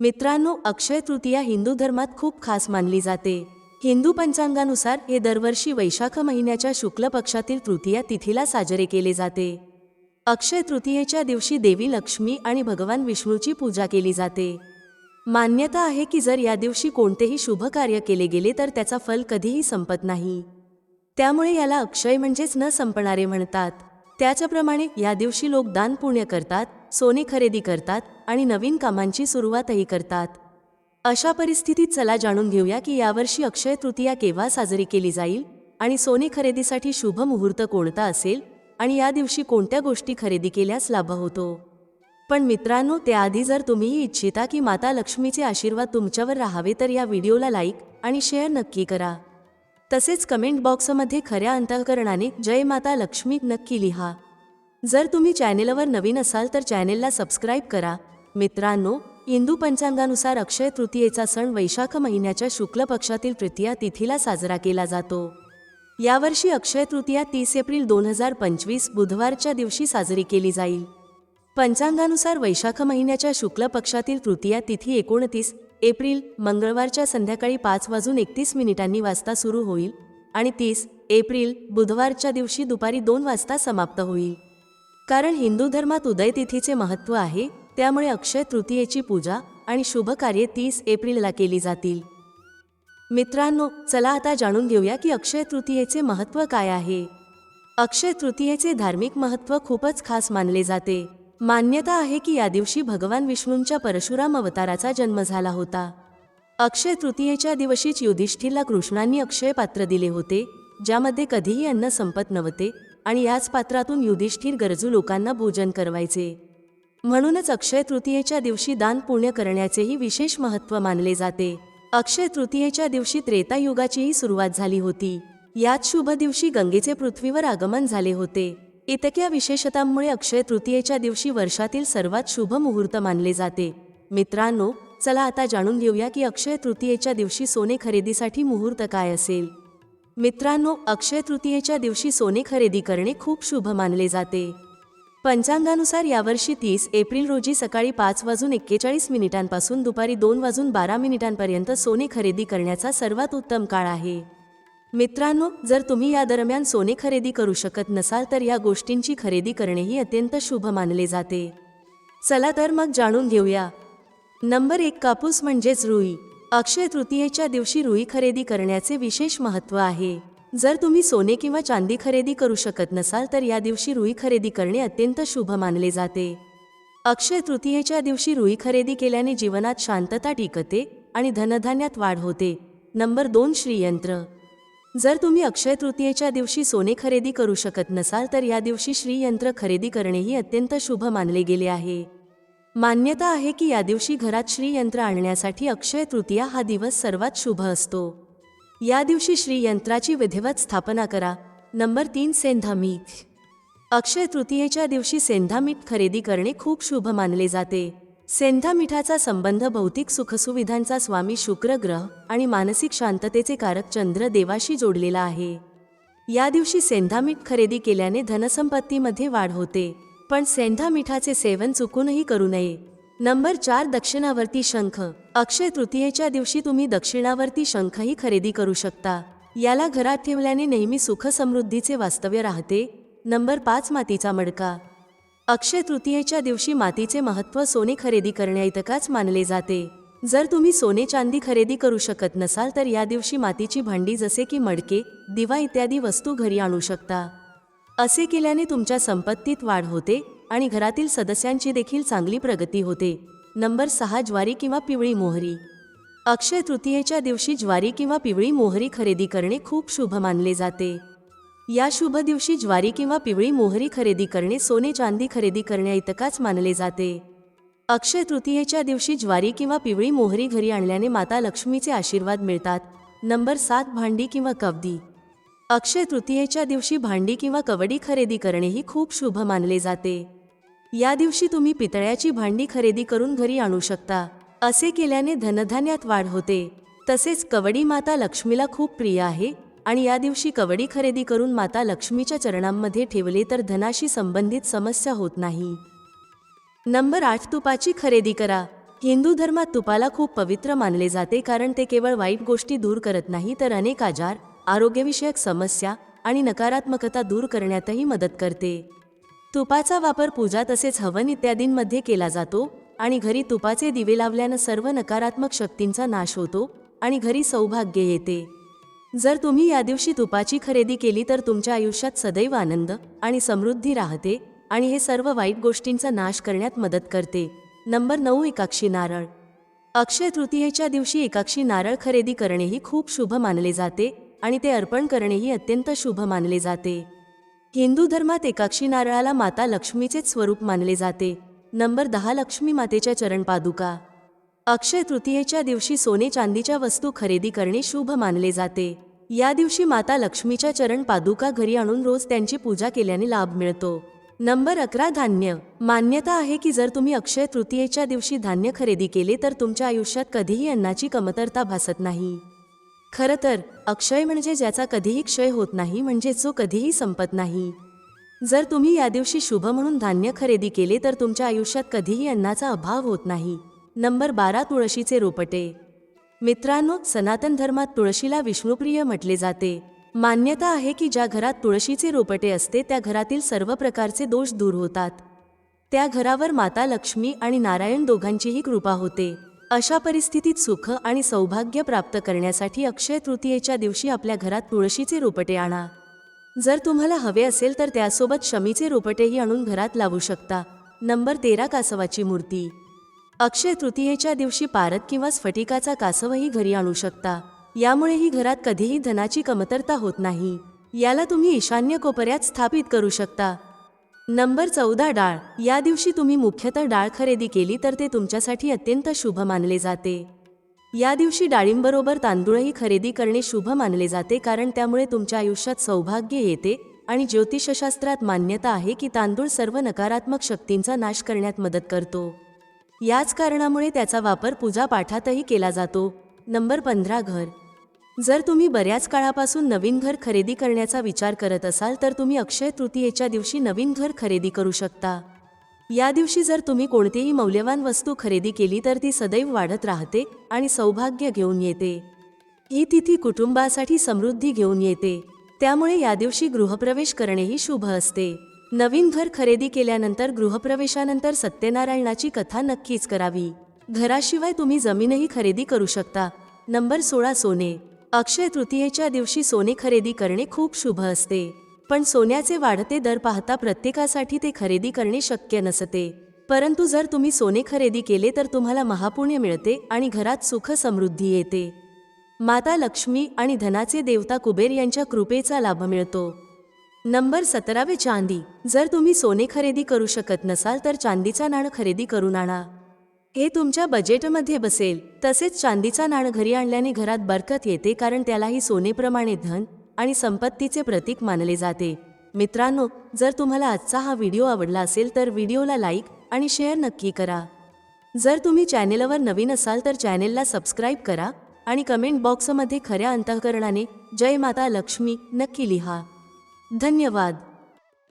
मित्रांनो अक्षय तृतीया हिंदू धर्मात खूप खास मानली जाते. हिंदू पंचांगानुसार हे दरवर्षी वैशाख महिन्याच्या शुक्ल पक्षातील तृतीया तिथीला साजरे केले जाते. अक्षय तृतीयेच्या दिवशी देवी लक्ष्मी आणि भगवान विष्णूची पूजा केली जाते. मान्यता आहे की जर या दिवशी कोणतेही शुभ कार्य केले गेले तर त्याचा फल कधीही संपत नाही. त्यामुळे याला अक्षय म्हणजेच न संपणारे म्हणतात. त्याच्याप्रमाणे या दिवशी लोक दान पुण्य करतात सोने खरेदी करतात आणि नवीन कामांची सुरुवातही करतात. अशा परिस्थितीत चला जाणून घेऊया की यावर्षी अक्षय तृतीया केव्हा साजरी केली जाईल आणि सोने खरेदीसाठी शुभ मुहूर्त कोणता असेल आणि या दिवशी कोणत्या गोष्टी खरेदी केल्यास लाभ होतो? पण मित्रांनो त्याआधी जर तुम्हीही इच्छिता की माता लक्ष्मीचे आशीर्वाद तुमच्यावर राहावे तर या व्हिडिओला लाईक आणि शेअर नक्की करा. तसेच कमेंट बॉक्समध्ये खऱ्या अंतःकरणाने जय माता लक्ष्मी नक्की लिहा. जर तुम्ही चॅनेलवर नवीन असाल तर चॅनेलला सबस्क्राईब करा मित्रांनो हिंदू पंचांगानुसार अक्षय तृतीयेचा सण वैशाख महिन्याच्या शुक्ल पक्षातील तृतीया तिथीला साजरा केला जातो. यावर्षी अक्षय तृतीया तीस एप्रिल दोन हजार पंचवीस बुधवारच्या दिवशी साजरी केली जाईल. पंचांगानुसार वैशाख महिन्याच्या शुक्ल पक्षातील तृतीया तिथी एकोणतीस एप्रिल मंगळवारच्या संध्याकाळी पाच वाजून एकतीस मिनिटांनी वाजता सुरू होईल आणि तीस एप्रिल बुधवारच्या दिवशी दुपारी दोन वाजता समाप्त होईल. कारण हिंदू धर्मात उदयतिथीचे महत्त्व आहे त्यामुळे अक्षय तृतीयेची पूजा आणि शुभ कार्ये तीस एप्रिलला केली जातील. मित्रांनो चला आता जाणून घेऊया की अक्षय तृतीयेचे महत्त्व काय आहे. अक्षय तृतीयेचे धार्मिक महत्त्व खूपच खास मानले जाते. मान्यता आहे की या दिवशी भगवान विष्णूंच्या परशुराम अवताराचा जन्म झाला होता. अक्षय तृतीयेच्या दिवशीच युधिष्ठिरला कृष्णांनी अक्षय पात्र दिले होते ज्यामध्ये कधीही अन्न संपत नव्हते आणि याच पात्रातून युधिष्ठिर गरजू लोकांना भोजन करवायचे. म्हणूनच अक्षय तृतीयेच्या दिवशी दान पुण्य करण्याचेही विशेष महत्त्व मानले जाते. अक्षय तृतीयेच्या दिवशी त्रेतायुगाचीही सुरुवात झाली होती. याच शुभ दिवशी गंगेचे पृथ्वीवर आगमन झाले होते. इतक्या विशेषतांमुळे अक्षय तृतीयेच्या दिवशी वर्षातील सर्वात शुभ मुहूर्त मानले जाते. मित्रांनो चला आता जाणून घेऊया की अक्षय तृतीयेच्या दिवशी सोने खरेदीसाठी मुहूर्त काय असेल. मित्रांनो अक्षय तृतीयेच्या दिवशी सोने खरेदी करणे खूप शुभ मानले जाते. पंचांगानुसार यावर्षी तीस एप्रिल रोजी सकाळी पाच वाजून एक्केचाळीस मिनिटांपासून दुपारी दोन वाजून बारा मिनिटांपर्यंत सोने खरेदी करण्याचा सर्वात उत्तम काळ आहे. मित्रांनो जर तुम्ही या दरम्यान सोने खरेदी करू शकत नसाल तर या गोष्टींची खरेदी करणेही अत्यंत शुभ मानले जाते. चला तर मग जाणून घेऊया. नंबर एक कापूस म्हणजेच रुई. अक्षय तृतीयेच्या दिवशी रुई खरेदी करण्याचे विशेष महत्त्व आहे. जर तुम्ही सोने किंवा चांदी खरेदी करू शकत नसाल तर या दिवशी रुई खरेदी करणे अत्यंत शुभ मानले जाते. अक्षय तृतीयेच्या दिवशी रुई खरेदी केल्याने जीवनात शांतता टिकते आणि धनधान्यात वाढ होते. नंबर दोन श्रीयंत्र. जर तुम्ही अक्षय तृतीयेच्या दिवशी सोने खरेदी करू शकत नसाल तर या दिवशी श्रीयंत्र खरेदी करणेही अत्यंत शुभ मानले गेले आहे. मान्यता आहे की या दिवशी घरात श्रीयंत्र आणण्यासाठी अक्षय तृतीया हा दिवस सर्वात शुभ असतो. या दिवशी श्रीयंत्राची विधिवत स्थापना करा. नंबर तीन सेंधा मीठ. अक्षय तृतीयेच्या दिवशी सेंधामीठ खरेदी करणे खूप शुभ मानले जाते. सेंधामिठाचा संबंध भौतिक सुखसुविधांचा स्वामी शुक्र ग्रह आणि मानसिक शांततेचे कारक चंद्र देवाशी जोडलेला आहे. या दिवशी सेंधामीठ खरेदी केल्याने धनसंपत्तीमध्ये वाढ होते. पण सेंधामिठाचे सेवन चुकूनही करू नये. नंबर चार दक्षिणावर्ती शंख. अक्षय तृतीयेच्या दिवशी तुम्ही दक्षिणावर्ती शंखही खरेदी करू शकता. याला घरात ठेवल्याने नेहमी सुख समृद्धीचे वास्तव्य राहते. नंबर पाच मातीचा मडका. अक्षय तृतीयेच्या दिवशी मातीचे महत्त्व सोने खरेदी करण्याइतकाच मानले जाते. जर तुम्ही सोने चांदी खरेदी करू शकत नसाल तर या दिवशी मातीची भांडी जसे की मडके दिवा इत्यादी वस्तू घरी आणू शकता. असे केल्याने तुमच्या संपत्तीत वाढ होते. आणि घरातील सदस्यांची देखील चांगली प्रगती होते. नंबर सहा ज्वारी किंवा पिवळी मोहरी. अक्षय तृतीयेच्या दिवशी ज्वारी किंवा पिवळी मोहरी खरेदी करणे खूप शुभ मानले जाते. या शुभ दिवशी ज्वारी किंवा पिवळी मोहरी खरेदी करणे सोने चांदी खरेदी करण्याइतकाच मानले जाते. अक्षय तृतीयेच्या दिवशी ज्वारी किंवा पिवळी मोहरी घरी आणल्याने माता लक्ष्मीचे आशीर्वाद मिळतात. नंबर सात भांडी किंवा कवदी अक्षय तृतीयेच्या दिवशी भांडी किंवा कवडी खरेदी करणेही खूप शुभ मानले जाते. या दिवशी तुम्ही पितळ्याची भांडी खरेदी करून घरी आणू शकता. असे केल्याने धनधान्यात वाढ होते. तसेच कवडी माता लक्ष्मीला खूप प्रिय आहे आणि या दिवशी कवडी खरेदी करून माता लक्ष्मीच्या चरणांमध्ये ठेवले तर धनाशी संबंधित समस्या होत नाही. नंबर आठ तुपाची खरेदी करा. हिंदू धर्मात तुपाला खूप पवित्र मानले जाते कारण ते केवळ वाईट गोष्टी दूर करत नाही तर अनेक आजार आरोग्यविषयक समस्या आणि नकारात्मकता दूर करण्यातही मदत करते. तुपाचा वापर पूजा तसेच हवन इत्यादींमध्ये केला जातो आणि घरी तुपाचे दिवे लावल्यानं सर्व नकारात्मक शक्तींचा नाश होतो आणि घरी सौभाग्य येते. जर तुम्ही या दिवशी तुपाची खरेदी केली तर तुमच्या आयुष्यात सदैव आनंद आणि समृद्धी राहते आणि हे सर्व वाईट गोष्टींचा नाश करण्यात मदत करते. नंबर नऊ एकाक्षी नारळ. अक्षय तृतीयेच्या दिवशी एकाक्षी नारळ खरेदी करणेही खूप शुभ मानले जाते आणि ते अर्पण करणेही अत्यंत शुभ मानले जाते. हिंदू धर्मात एकाक्षी नारळाला माता लक्ष्मीचेच स्वरूप मानले जाते. नंबर दहा लक्ष्मी मातेच्या चरण पादुका. अक्षय तृतीयेच्या दिवशी सोने चांदीच्या वस्तू खरेदी करणे शुभ मानले जाते. या दिवशी माता लक्ष्मीच्या चरण पादुका घरी आणून रोज त्यांची पूजा केल्याने लाभ मिळतो. नंबर अकरा धान्य. मान्यता आहे की जर तुम्ही अक्षय तृतीयेच्या दिवशी धान्य खरेदी केले तर तुमच्या आयुष्यात कधीही अन्नाची कमतरता भासत नाही. खरं तर अक्षय म्हणजे ज्याचा कधीही क्षय होत नाही म्हणजे जो कधीही संपत नाही. जर तुम्ही या दिवशी शुभ म्हणून धान्य खरेदी केले तर तुमच्या आयुष्यात कधीही अन्नाचा अभाव होत नाही. नंबर बारा तुळशीचे रोपटे. मित्रांनो सनातन धर्मात तुळशीला विष्णुप्रिय म्हटले जाते. मान्यता आहे की ज्या घरात तुळशीचे रोपटे असते त्या घरातील सर्व प्रकारचे दोष दूर होतात. त्या घरावर माता लक्ष्मी आणि नारायण दोघांचीही कृपा होते. अशा परिस्थितीत सुख आणि सौभाग्य प्राप्त करण्यासाठी अक्षय तृतीयेच्या दिवशी आपल्या घरात तुळशीचे रोपटे आणा. जर तुम्हाला हवे असेल तर त्यासोबत शमीचे रोपटेही आणून घरात लावू शकता. नंबर तेरा कासवाची मूर्ती. अक्षय तृतीयेच्या दिवशी पारद किंवा स्फटिकाचा कासवही घरी आणू शकता. यामुळेही घरात कधीही धनाची कमतरता होत नाही. याला तुम्ही ईशान्य कोपऱ्यात स्थापित करू शकता. नंबर चौदा डाळ. या दिवशी तुम्ही मुख्यतः डाळ खरेदी केली तर ते तुमच्यासाठी अत्यंत शुभ मानले जाते. या दिवशी डाळिंबरोबर तांदूळही खरेदी करणे शुभ मानले जाते कारण त्यामुळे तुमच्या आयुष्यात सौभाग्य येते आणि ज्योतिषशास्त्रात मान्यता आहे की तांदूळ सर्व नकारात्मक शक्तींचा नाश करण्यात मदत करतो. याच कारणामुळे त्याचा वापर पूजापाठातही केला जातो. नंबर पंधरा घर. जर तुम्ही बऱ्याच काळापासून नवीन घर खरेदी करण्याचा विचार करत असाल तर तुम्ही अक्षय तृतीयेच्या दिवशी नवीन घर खरेदी करू शकता. या दिवशी जर तुम्ही कोणतीही मौल्यवान वस्तू खरेदी केली तर ती सदैव वाढत राहते आणि सौभाग्य घेऊन येते. ही तिथी कुटुंबासाठी समृद्धी घेऊन येते. त्यामुळे या दिवशी गृहप्रवेश करणेही शुभ असते. नवीन घर खरेदी केल्यानंतर गृहप्रवेशानंतर सत्यनारायणाची कथा नक्कीच करावी. घराशिवाय तुम्ही जमीनही खरेदी करू शकता. नंबर सोळा सोने. अक्षय तृतीयेच्या दिवशी सोने खरेदी करणे खूप शुभ असते. पण सोन्याचे वाढते दर पाहता प्रत्येकासाठी ते खरेदी करणे शक्य नसते. परंतु जर तुम्ही सोने खरेदी केले तर तुम्हाला महापुण्य मिळते आणि घरात सुख समृद्धी येते. माता लक्ष्मी आणि धनाचे देवता कुबेर यांच्या कृपेचा लाभ मिळतो. नंबर सतरावे चांदी. जर तुम्ही सोने खरेदी करू शकत नसाल तर चांदीचा नाणं खरेदी करून आणा. हे तुमच्या बजेटमध्ये बसेल. तसेच चांदीचा नाण घरी आणल्याने घरात बरकत येते कारण त्यालाही सोनेप्रमाणे धन आणि संपत्तीचे प्रतीक मानले जाते. मित्रांनो जर तुम्हाला आजचा हा व्हिडिओ आवडला असेल तर व्हिडिओला लाईक आणि शेअर नक्की करा. जर तुम्ही चॅनेलवर नवीन असाल तर चॅनेलला सबस्क्राईब करा आणि कमेंट बॉक्समध्ये खऱ्या अंतःकरणाने जय माता लक्ष्मी नक्की लिहा. धन्यवाद.